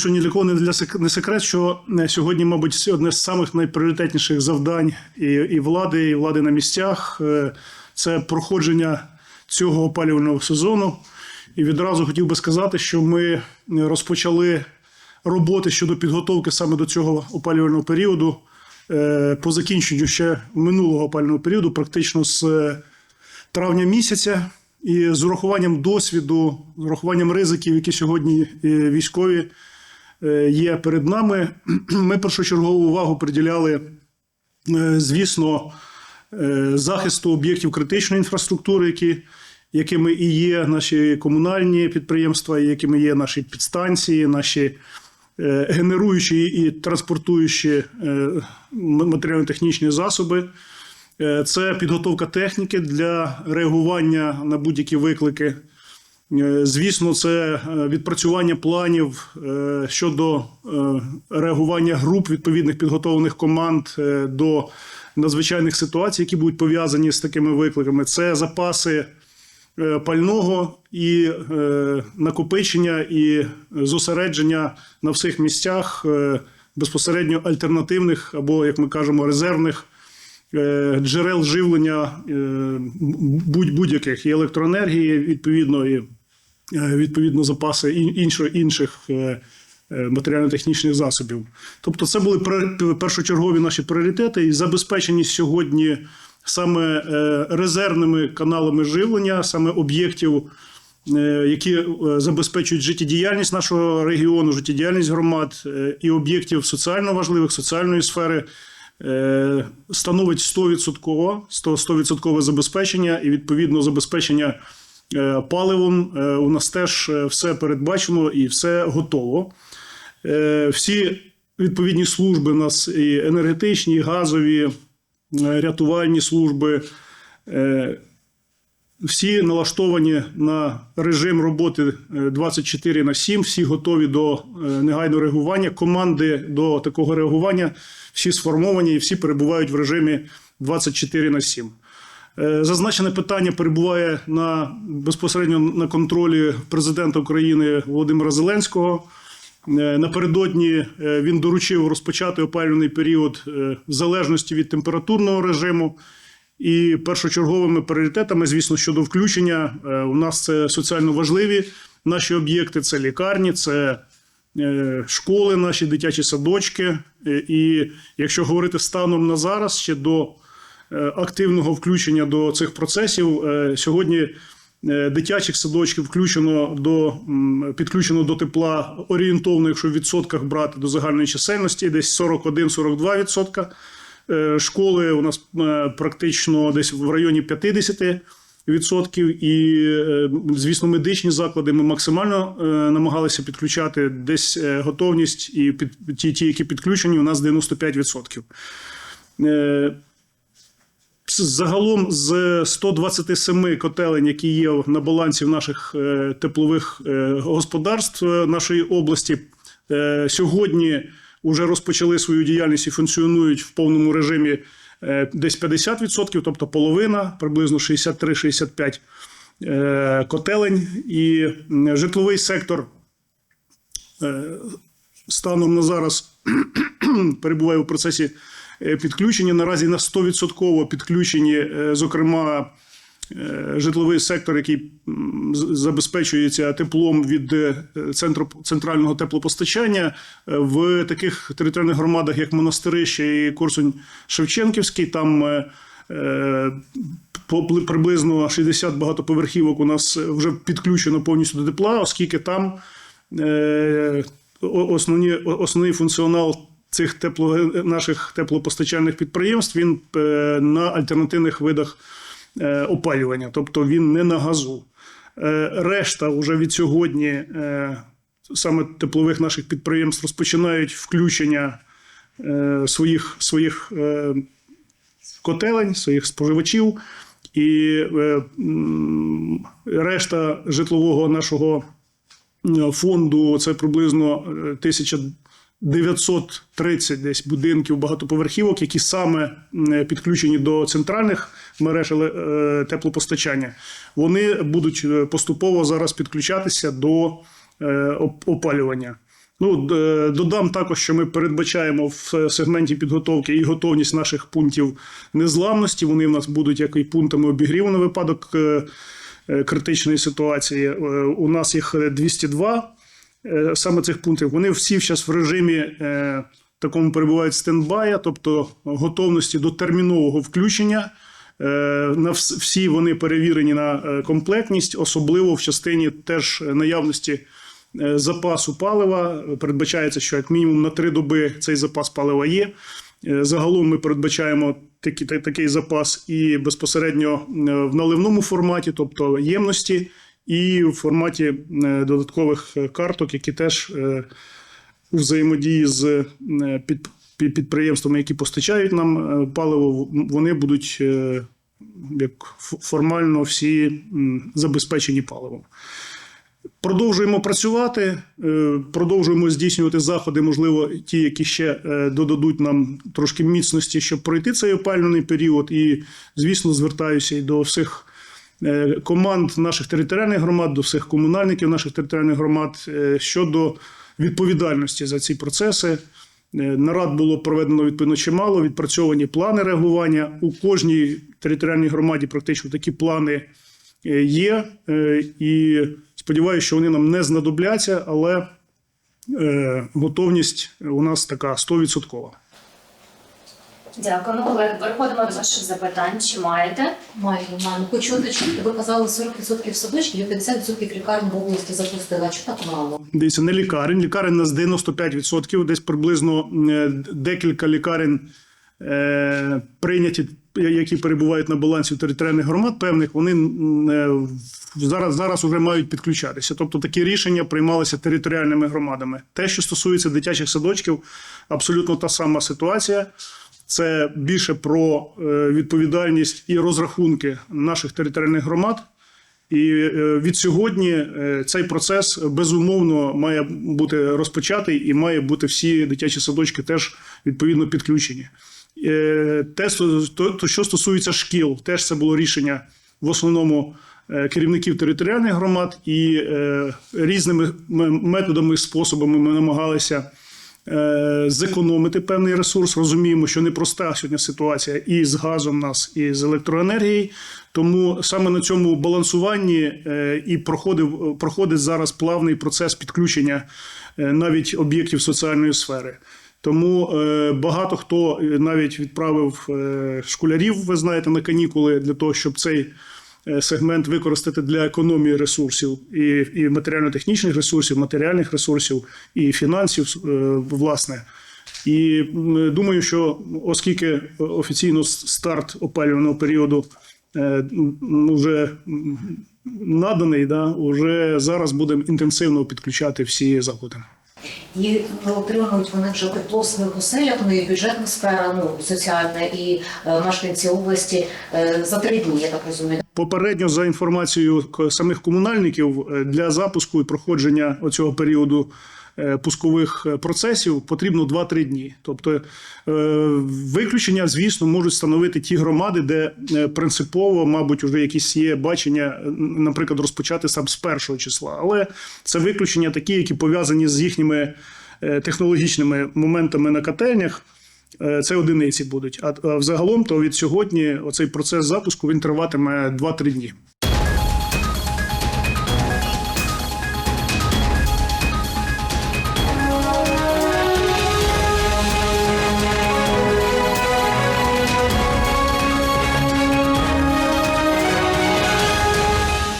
що ні для кого не для не секрет, що е, сьогодні, мабуть, одне з самих найпріоритетніших завдань і, і влади, і влади на місцях е, це проходження цього опалювального сезону. І відразу хотів би сказати, що ми розпочали роботи щодо підготовки саме до цього опалювального періоду е, по закінченню ще минулого опалювального періоду, практично з е, травня місяця. І з урахуванням досвіду, з урахуванням ризиків, які сьогодні е, військові е, є перед нами, ми першочергову увагу приділяли, е, звісно, е, захисту об'єктів критичної інфраструктури, які, якими і є наші комунальні підприємства, якими є наші підстанції, наші е, генеруючі і транспортуючі е, матеріально-технічні засоби. Е, Це підготовка техніки для реагування на будь-які виклики. Е, Звісно, це е, відпрацювання планів е, щодо реагування груп відповідних підготовлених команд до надзвичайних ситуацій, які будуть пов'язані з такими викликами. Це запаси пального і накопичення і зосередження на всіх місцях безпосередньо альтернативних або, як ми кажемо, резервних джерел живлення будь- будь-яких і електроенергії, відповідно, і відповідно запаси ін- іншо- інших е, е, матеріально-технічних засобів. Тобто, це були першочергові наші пріоритети і забезпечені сьогодні саме е, резервними каналами живлення, саме об'єктів. е, Які е, забезпечують життєдіяльність нашого регіону, життєдіяльність громад е, і об'єктів соціально важливих, соціальної сфери, е, становить 100%, 100%, 100% забезпечення і відповідно забезпечення е, паливом. Е, У нас теж е, все передбачено і все готово. Е, Всі відповідні служби у нас і енергетичні, і газові, е, рятувальні служби. е, всі налаштовані на режим роботи е, 24 на 7, всі готові до е, негайного реагування. Команди до такого реагування всі сформовані і всі перебувають в режимі 24 на 7. Е, Зазначене питання перебуває на безпосередньо на контролі президента України Володимира Зеленського. Е, Напередодні е, він доручив розпочати опалювальний період в залежності від температурного режиму. І першочерговими пріоритетами, звісно, щодо включення, у нас це соціально важливі наші об'єкти, це лікарні, це школи, наші дитячі садочки. І якщо говорити станом на зараз, ще до активного включення до цих процесів, е, сьогодні е, дитячих садочків включено до підключено до тепла орієнтовно, якщо в відсотках брати до загальної чисельності, десь 41-42 відсотка. Е, Школи у нас е, практично десь в районі 50 відсотків, і, е, звісно, медичні заклади ми максимально е, намагалися підключати десь е, готовність, і під ті, ті, які підключені, у нас 95 відсотків. Е, Загалом з 127 котелень, які є на балансі в наших е, теплових е, господарств е, нашої області, е, сьогодні вже розпочали свою діяльність і функціонують в повному режимі е, десь 50%, тобто половина, приблизно 63-65 е, котелень. І житловий сектор е, станом на зараз перебуває у процесі е, підключення. Наразі на 100% підключені, е, зокрема, е, житловий сектор, який забезпечується теплом від центру центрального теплопостачання в таких територіальних громадах, як Монастирище і Корсунь Шевченківський. Там приблизно 60 багатоповерхівок у нас вже підключено повністю до тепла, оскільки там основні, основний функціонал цих тепло, наших теплопостачальних підприємств він е, на альтернативних видах е, опалювання, тобто він не на газу. Е, Решта вже від сьогодні саме теплових наших підприємств розпочинають включення своїх, своїх котелень, своїх споживачів, і решта житлового нашого фонду це приблизно е, 1930 десь будинків багатоповерхівок, які саме підключені до центральних мереж е, теплопостачання. Вони будуть е, поступово зараз підключатися до е, опалювання. Ну, додам також, що ми передбачаємо в сегменті підготовки і готовність наших пунктів незламності. Вони в нас будуть як і пунктами обігріву на випадок критичної ситуації. У нас їх е, 202 е, саме цих пунктів. Вони всі зараз в режимі е, такому перебувають стендбая, тобто готовності до термінового включення. Е, На всі вони перевірені на е, комплектність, особливо в частині теж наявності е, запасу палива. Передбачається, що як мінімум на три доби цей запас палива є. Е, Загалом ми передбачаємо такий, такий запас і безпосередньо е, в наливному форматі, тобто ємності, і в форматі е, додаткових е, карток, які теж е, у взаємодії з під, під- підприємствами, які постачають нам паливо, вони будуть як формально всі забезпечені паливом. Продовжуємо працювати, продовжуємо здійснювати заходи, можливо, ті, які ще додадуть нам трошки міцності, щоб пройти цей опалюваний період. І, звісно, звертаюся і до всіх команд наших територіальних громад, до всіх комунальників наших територіальних громад е, щодо відповідальності за ці процеси. Е, Нарад було проведено відповідно чимало, відпрацьовані плани реагування. У кожній територіальній громаді практично такі плани е, є. Е, І сподіваюся, що вони нам не знадобляться, але е, готовність у нас така 100%. Дякуємо, колеги. Переходимо до ваших запитань. Чи маєте? Маю, маю. Хочу уточнити, ви казали 40% садочків і 50% лікарень в області запустили. А чого так мало? Дивіться, не лікарень. Лікарень у нас 95%, десь приблизно е, декілька лікарень е, прийняті, які перебувають на балансі територіальних громад певних, вони е, зараз, зараз вже мають підключатися. Тобто такі рішення приймалися територіальними громадами. Те, що стосується дитячих садочків, абсолютно та сама ситуація. Це більше про е, відповідальність і розрахунки наших територіальних громад. І е, від сьогодні е, цей процес безумовно має бути розпочатий і має бути всі дитячі садочки теж відповідно підключені. Те, що стосується шкіл, теж це було рішення в основному керівників територіальних громад, і різними методами, способами ми намагалися зекономити певний ресурс. Розуміємо, що непроста сьогодні ситуація і з газом нас, і з електроенергією. Тому саме на цьому балансуванні е, і проходив, проходить зараз плавний процес підключення е, навіть об'єктів соціальної сфери. Тому е, багато хто е, навіть відправив е, школярів, ви знаєте, на канікули для того, щоб цей е, сегмент використати для економії ресурсів і, і матеріально-технічних ресурсів, матеріальних ресурсів і фінансів, е, власне. І думаю, що оскільки офіційно старт опалювального періоду е, вже наданий, да, вже зараз будемо інтенсивно підключати всі заходи. І отримують вони вже тепло в своїх ну і бюджетна сфера, ну соціальна, і е, мешканці області е, за три дні, я так розумію. Попередньо за інформацією самих комунальників е, для запуску і проходження оцього періоду пускових е, процесів потрібно 2-3 дні. Тобто е, виключення, звісно, можуть становити ті громади, де е, принципово, мабуть, вже якісь є бачення, е, наприклад, розпочати сам з першого числа. Але це виключення такі, які пов'язані з їхніми е, технологічними моментами на котельнях. Е, Це одиниці будуть. А взагалом, то від сьогодні оцей процес запуску він триватиме 2-3 дні.